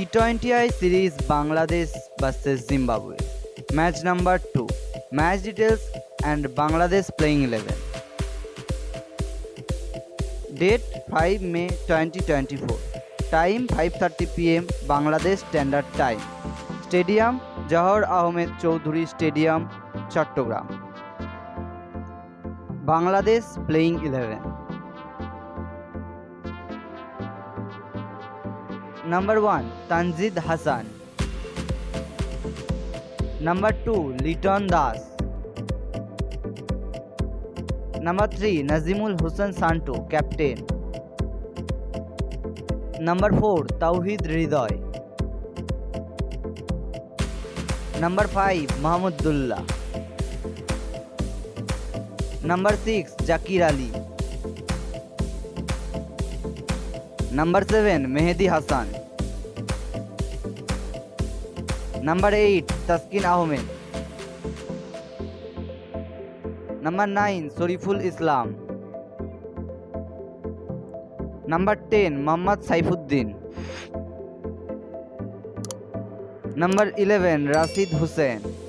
T twenty I series Bangladesh versus Zimbabwe match number two match details and Bangladesh playing eleven date five May twenty twenty four time five thirty PM Bangladesh standard time stadium Zahur Ahmed Chowdhury stadium Chattogram Bangladesh playing eleven Number 1. Tanzid Hassan. Number 2. Liton Das. Number 3. Nazimul Hussain Santo, Captain. Number 4. Tauhid Ridoy. Number 5. Mahmudullah. Number 6. Jakir Ali. Number seven Mehedi Hasan number eight Taskin Ahmed number nine Shoriful Islam number ten Mohammad Saifuddin number eleven Rashid Hussain